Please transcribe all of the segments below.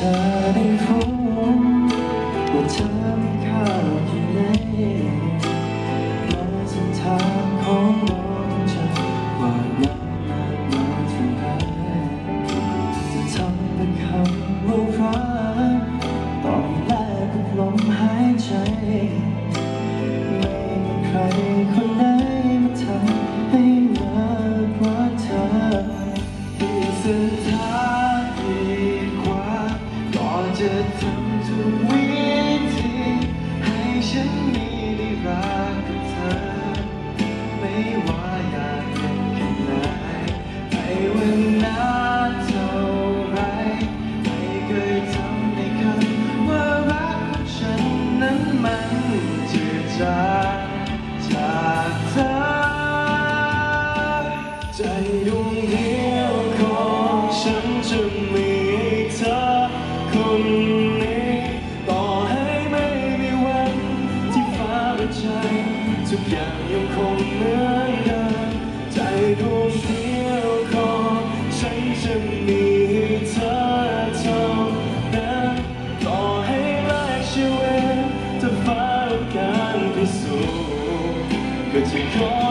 ธอได้รู้ว่าเธอไม่เข้าใจ ใจดวงเดียวของฉันจะมีให้เธอคนนี้ต่อให้ไม่มีวันที่ฟ้าประชัทุกอย่างยังคงเหมือนเดิมใจดวงเดียวของฉันจะมีให้เธอเท่าน้นต่อให้แลกชีวิตจฟ้าการพิสูจก็จะ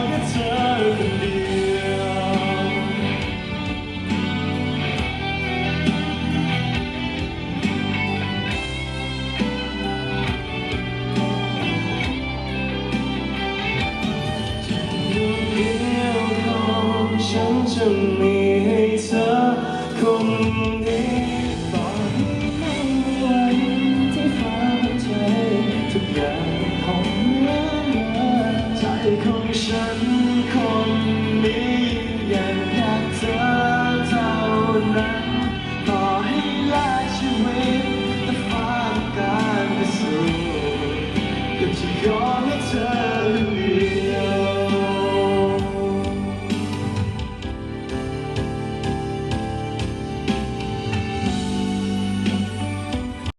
想着你